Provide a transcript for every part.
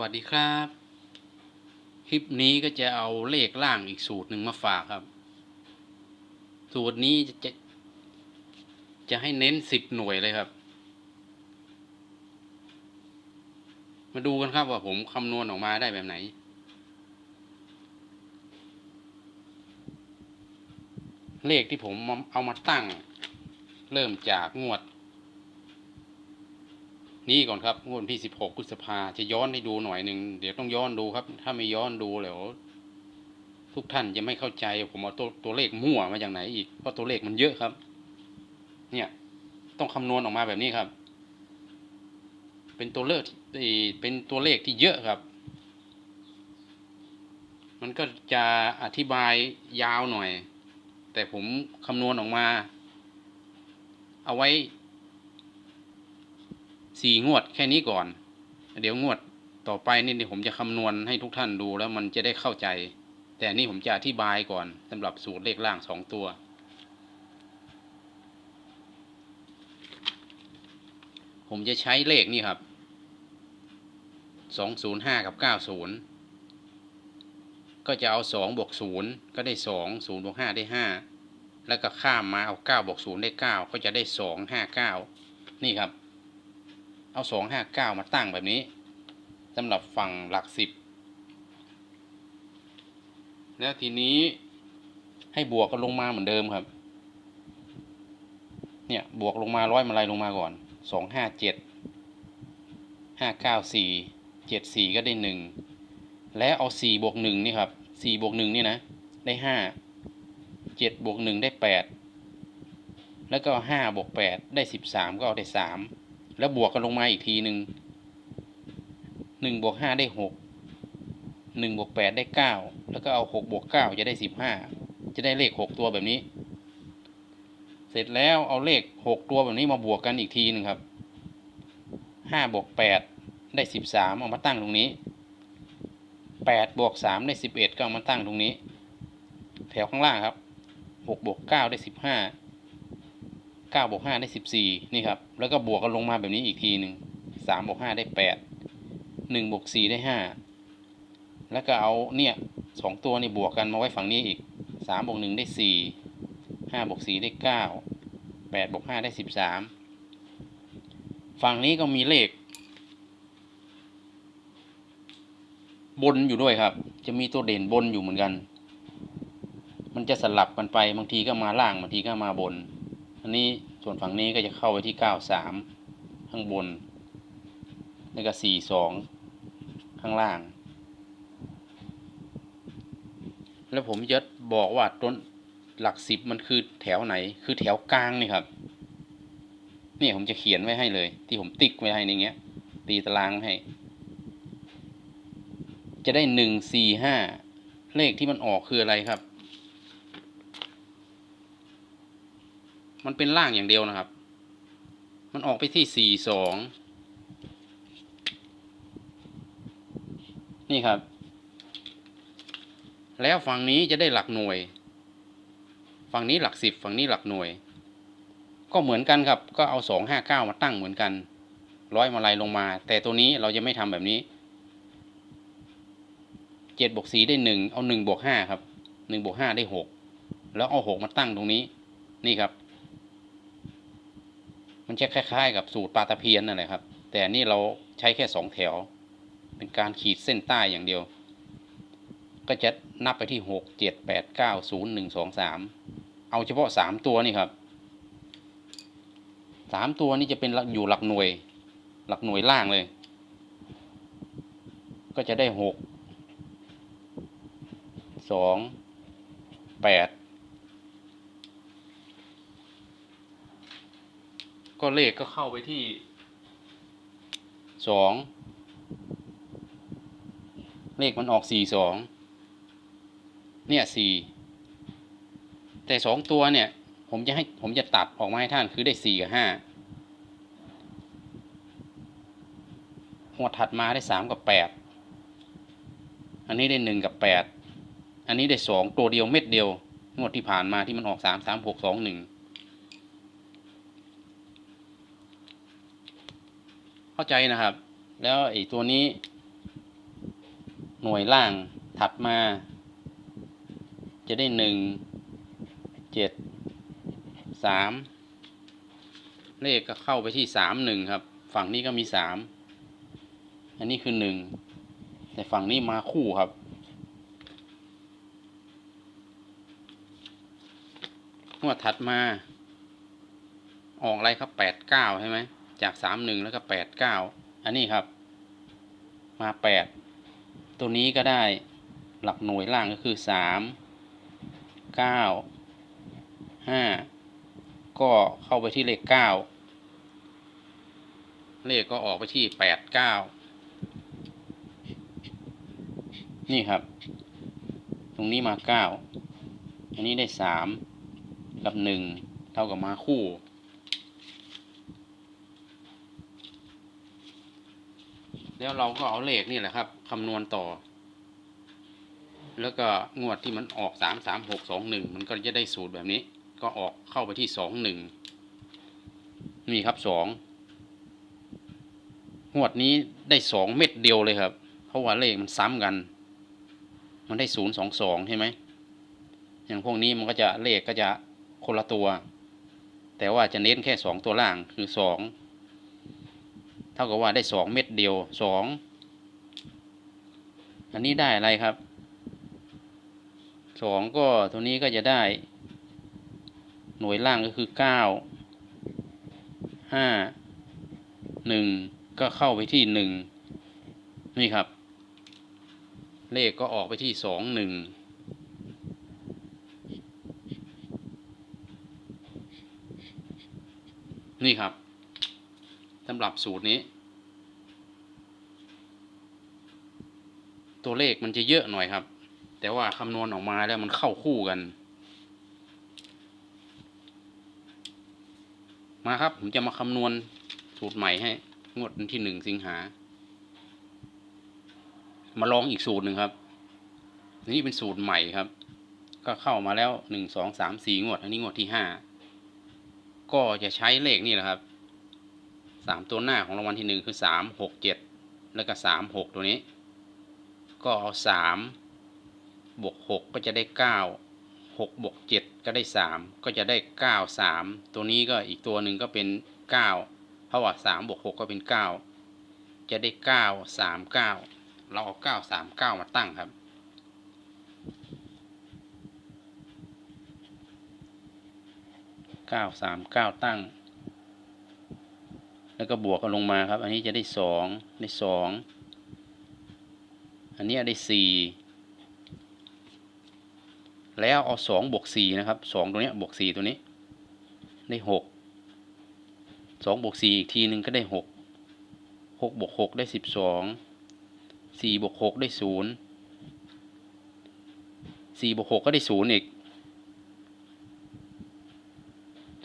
วัสดีครับ คลิปนี้ก็จะเอาเลขล่างอีกสูตรหนึ่งมาฝากครับ สูตรนี้จะจะจะให้เน้นสิบหน่วยเลยครับ มาดูกันครับว่าผมคำนวณออกมาได้แบบไหน เลขที่ผมเอามาตั้ง เริ่มจากงวด นี่ก่อนครับงวดที่สิบหกพฤษภาจะย้อนให้ดูหน่อยหนึ่งเดี๋ยวต้องย้อนดูครับ ถ้าไม่ย้อนดูเดี๋ยวทุกท่านจะไม่เข้าใจผมเอาตัวตัวเลขมั่วมาจากไหนอีกเพราะตัวเลขมันเยอะครับ เนี่ย ต้องคำนวณออกมาแบบนี้ครับ เป็นตัวเลขที่เป็นตัวเลขที่เยอะครับ มันก็จะอธิบายยาวหน่อย แต่ผมคำนวณออกมา เอาไว้ สี่งวดแค่นี้ก่อน เดี๋ยวงวดต่อไปนี่ผมจะคำนวณให้ทุกท่านดูแล้วมันจะได้เข้าใจ แต่นี่ผมจะอธิบายก่อนสำหรับสูตรเลขล่างสองตัว ผมจะใช้เลขนี่ครับสองศูนย์ห้ากับเก้าศูนย์ก็จะเอาสองบวกศูนย์ก็ได้สองศูนย์บวกห้าได้ห้าแล้วก็ข้ามมาเอาเก้าบวกศูนย์ได้เก้าก็จะได้สองห้าเก้านี่ครับ เอาสองห้าเก้ามาตั้งแบบนี้สำหรับฝั่งหลักสิบแล้วทีนี้ให้บวกกันลงมาเหมือนเดิมครับ เนี่ยบวกลงมาร้อยมาลัยลงมาก่อนสองห้าเจ็ดห้าเก้าสี่เจ็ดสี่ก็ได้หนึ่งแล้วเอาสี่บวกหนึ่งนี่ครับสี่บวกหนึ่งนี่นะ ได้ห้าเจ็ดบวกหนึ่งได้แปดแล้วก็ห้าบวกแปดได้สิบสามก็เอาได้สาม แล้วบวกกันลงมาอีกทีหนึ่งหนึ่งบวกห้าได้หกหนึ่งบวกแปดได้เก้าแล้วก็เอาหกบวกเก้าจะได้สิบห้าจะได้เลขหกตัวแบบนี้ เสร็จแล้วเอาเลขหกตัวแบบนี้มาบวกกันอีกทีหนึ่งครับห้าบวกแปดได้สิบสามเอามาตั้งตรงนี้แปดบวกสามได้สิบเอ็ดก็เอามาตั้งตรงนี้ แถวข้างล่างครับหกบวกเก้าได้สิบห้า เก้าบวกห้าได้สิบสี่นี่ครับ แล้วก็บวกกันลงมาแบบนี้อีกทีหนึ่งสามบวกห้าได้แปดหนึ่งบวกสี่ได้ห้าแล้วก็เอาเนี่ยสองตัวนี่บวกกันมาไว้ฝั่งนี้อีกสามบวกหนึ่งได้สี่ห้าบวกสี่ได้เก้าแปดบวกห้าได้สิบสามฝั่งนี้ก็มีเลข บนอยู่ด้วยครับ จะมีตัวเด่นบนอยู่เหมือนกัน มันจะสลับกันไปบางทีก็มาล่างบางทีก็มาบน อันนี้ส่วนฝั่งนี้ก็จะเข้าไปที่เก้าสามข้างบน แล้วก็สี่สองข้างล่าง แล้วผมจะบอกว่าต้นหลักสิบมันคือแถวไหน คือแถวกลางนี่ครับ นี่ผมจะเขียนไว้ให้เลย ที่ผมติ๊กไว้ให้ในเงี้ย ตีตารางให้ จะได้หนึ่งสี่ห้าเลขที่มันออกคืออะไรครับ มันเป็นล่างอย่างเดียวนะครับ มันออกไปที่สี่สองนี่ครับ แล้วฝั่งนี้จะได้หลักหน่วย ฝั่งนี้หลักสิบฝั่งนี้หลักหน่วย ก็เหมือนกันครับ ก็เอาสองห้าเก้ามาตั้งเหมือนกันร้อยมาลัยลงมา แต่ตัวนี้เราจะไม่ทำแบบนี้เจ็ดบวกสี่ได้หนึ่งเอาหนึ่งบวกห้าครับหนึ่งบวกห้าได้หกแล้วเอาหกมาตั้งตรงนี้ นี่ครับ มันจะคล้าย ๆ กับสูตรปลาตะเพียนนั่นแหละครับ แต่นี่เราใช้แค่สองแถว เป็นการขีดเส้นใต้อย่างเดียว ก็จะนับไปที่หกเจ็ดแปดเก้าศูนย์หนึ่งสองสามเอาเฉพาะสามตัวนี่ครับสามตัวนี้จะเป็นอยู่หลักหน่วย หลักหน่วยล่างเลย ก็จะได้หกสองแปด ก็เลขก็เข้าไปที่สองเลขมันออกสี่สองเนี่ยสี่แต่สองตัวเนี่ย ผมจะให้ผมจะตัดออกมาให้ท่านคือได้สี่กับห้าหัวถัดมาได้สามกับแปดอันนี้ได้หนึ่งกับแปดอันนี้ได้สองตัวเดียวเม็ดเดียวงวดที่ผ่านมาที่มันออกสามสามหกสองหนึ่ง เข้าใจนะครับ แล้วไอ้ตัวนี้ หน่วยล่างถัดมา จะได้หนึ่งเจ็ดสามเลขก็เข้าไปที่สามหนึ่งครับ ฝั่งนี้ก็มีสามอันนี้คือหนึ่งแต่ฝั่งนี้มาคู่ครับ งวดถัดมา ออกอะไรครับแปดเก้าใช่ไหม จากสามหนึ่งแล้วก็แปดเก้าอันนี้ครับ มาแปดตัวนี้ก็ได้หลักหน่วยล่างก็คือสามเก้าห้าก็เข้าไปที่เลขเก้าเลขก็ออกไปที่แปดเก้านี่ครับ ตรงนี้มาเก้าอันนี้ได้สามกับหนึ่งเท่ากับมาคู่ แล้วเราก็เอาเลขนี่แหละครับคำนวณต่อ แล้วก็งวดที่มันออกสามสามหกสองหนึ่งมันก็จะได้สูตรแบบนี้ ก็ออกเข้าไปที่สองหนึ่งนี่ครับสองงวดนี้ได้สองเม็ดเดียวเลยครับ เพราะว่าเลขมันซ้ำกัน มันได้ศูนย์สองสองใช่ไหมอย่างพวกนี้มันก็จะเลขก็จะคนละตัว แต่ว่าจะเน้นแค่สองตัวล่างคือสอง เท่ากับว่าได้สองเม็ดเดียวสองอันนี้ได้อะไรครับสองก็ตัวนี้ก็จะได้ หน่วยล่างก็คือเก้าห้าหนึ่งก็เข้าไปที่หนึ่งนี่ครับ เลขก็ออกไปที่สองหนึ่งนี่ครับ สำหรับสูตรนี้ ตัวเลขมันจะเยอะหน่อยครับ แต่ว่าคำนวณออกมาแล้วมันเข้าคู่กัน มาครับ ผมจะมาคำนวณสูตรใหม่ให้ งวดที่หนึ่งสิงหา มาลองอีกสูตรหนึ่งครับ นี่เป็นสูตรใหม่ครับ ก็เข้ามาแล้วหนึ่งสองสามสี่งวด อันนี้งวดที่ห้าก็จะใช้เลขนี่แหละครับ สามตัวหน้าของรางวัลที่หนึ่งคือสามหกเจ็ดแล้วก็สามหกตัวนี้ ก็เอาสามบวกหกก็จะได้เก้าหกบวกเจ็ดก็ได้สามก็จะได้เก้าสามตัวนี้ก็อีกตัวหนึ่งก็เป็นเก้าเพราะว่าสามบวกหกก็เป็นเก้าจะได้เก้าสามเก้าเราเอาเก้าสามเก้ามาตั้งครับเก้าสามเก้าตั้ง แล้วก็บวกกันลงมาครับ อันนี้จะได้สองได้สองอันนี้ได้สี่แล้วเอาสองบวกสี่นะครับสองตัวเนี้ยบวกสี่ตัวนี้ ได้หกสองบวกสี่อีกทีหนึ่งก็ได้หกหกบวกหกได้สิบสองสี่บวกหกได้ศูนย์สี่บวกหกก็ได้ศูนย์อีก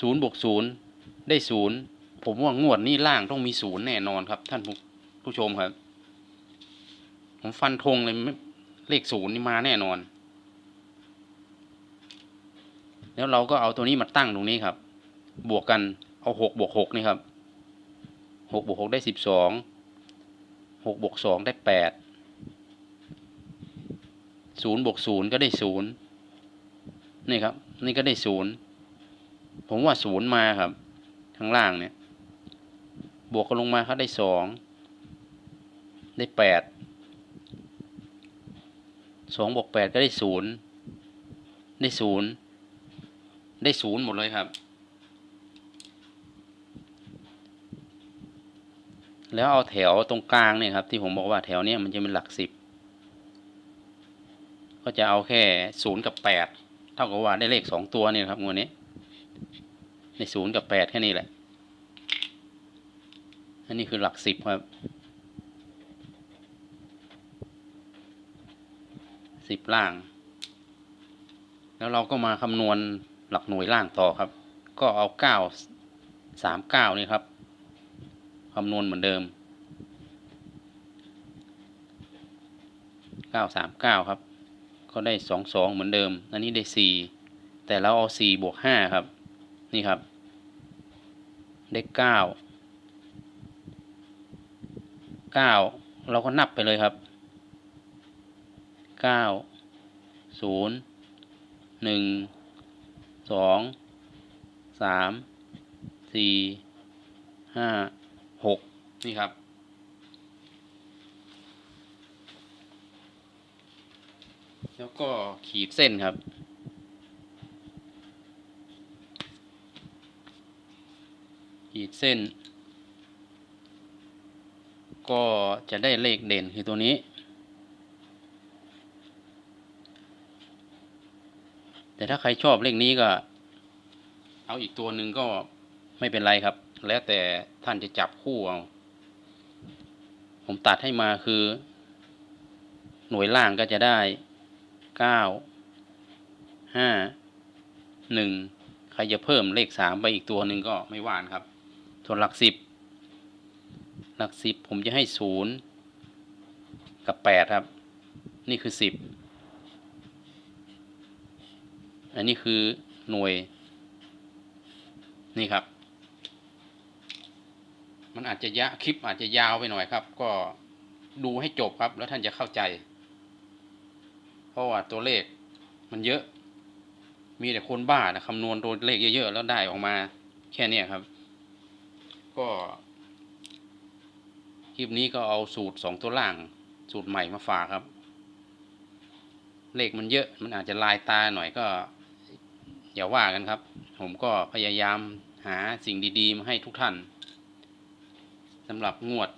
ศูนย์บวกศูนย์ได้ศูนย์ ผมว่างวดนี้ล่างต้องมีศูนย์แน่นอนครับ ท่านผู้ผู้ชมครับ ผมฟันธงเลยเลขศูนย์นี่มาแน่นอน แล้วเราก็เอาตัวนี้มาตั้งตรงนี้ครับ บวกกันเอาหกบวกหกนี่ครับหกบวกหกได้สิบสองหกบวกสองได้แปดศูนย์บวกศูนย์ก็ได้ศูนย์นี่ครับ นี่ก็ได้ศูนย์ผมว่าศูนย์มาครับ ข้างล่างเนี่ย วกกันลงมาเขาได้สองได้แปดสองบวกแปดก็ได้ศูนย์ได้ศูนย์ได้ศูนย์หมดเลยครับ แล้วเอาแถวตรงกลางเนี่ยครับ ที่ผมบอกว่าแถวเนี้ยมันจะเป็นหลักสิบก็จะเอาแค่ศูนย์กับแปดเท่ากับว่าได้เลขสองตัวเนี่ยครับงวดนี้ ในศูนย์กับแปดแค่นี้แหละ นนี้คือหลักสิบครับสิบล่าง แล้วเราก็มาคำนวณหลักหน่วยล่างต่อครับ ก็เอาเก้าสามเก้านี่ครับคำนวณเหมือนเดิมเก้าสามเก้าครับ ก็ได้สองสองเหมือนเดิม อันนี้ได้สี่แต่เราเอาสี่บวกห้าครับ นี่ครับ ได้เก้า เก้าเราก็นับไปเลยครับเก้าศูนย์หนึ่งสองสามสี่ห้าหกนี่ครับ แล้วก็ขีดเส้นครับ ขีดเส้น ก็จะได้เลขเด่นคือตัวนี้ แต่ถ้าใครชอบเลขนี้ก็ เอาอีกตัวหนึ่งก็ไม่เป็นไรครับ แล้วแต่ท่านจะจับคู่เอา ผมตัดให้มาคือ หน่วยล่างก็จะได้เก้าห้าหนึ่งใครจะเพิ่มเลขสามไปอีกตัวหนึ่งก็ไม่ว่านครับส่วนหลักสิบ หลักสิบผมจะให้ศูนย์กับแปดครับ นี่คือสิบอันนี้คือหน่วย นี่ครับ มันอาจจะยะคลิปอาจจะยาวไปหน่อยครับ ก็ดูให้จบครับ แล้วท่านจะเข้าใจ เพราะว่าตัวเลขมันเยอะ มีแต่คนบ้านะคำนวณตัวเลขเยอะๆแล้วได้ออกมา แค่นี้ครับ ก็ คลิปนี้ก็เอาสูตรสองตัวล่าง สูตรใหม่มาฝากครับ เลขมันเยอะมันอาจจะลายตาหน่อยก็ อย่าว่ากันครับ ผมก็พยายามหาสิ่งดีๆ มาให้ทุกท่านสำหรับงวด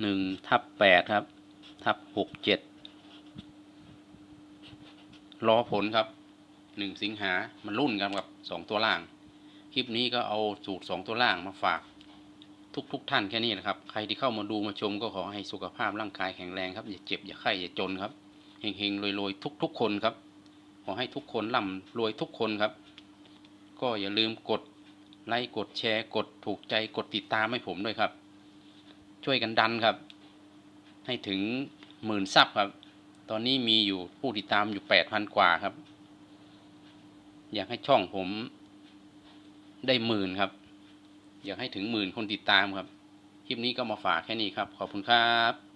หนึ่งทับแปดครับ ทับหกเจ็ดรอผลครับหนึ่งสิงหา มันรุ่นกันกับสองตัวล่าง คลิปนี้ก็เอาสูตรสองตัวล่างมาฝากทุกๆทท่านแค่นี้นะครับ ใครที่เข้ามาดูมาชมก็ขอให้สุขภาพร่างกายแข็งแรงครับ อย่าเจ็บอย่าไข้อย่าจนครับเฮงๆรวยๆทุก ๆ คนครับ ขอให้ทุกคนร่ำรวยทุกคนครับ ก็อย่าลืมกดไลค์กดแชร์กดถูกใจกดติดตามให้ผมด้วยครับ ช่วยกันดันครับ ให้ถึงหมื่นซับครับ ตอนนี้มีอยู่ผู้ติดตามอยู่แปดพันกว่าครับ อยากให้ช่องผม ได้หมื่นครับ อยากให้ถึงหมื่นคนติดตามครับ คลิปนี้ก็มาฝากแค่นี้ครับ ขอบคุณครับ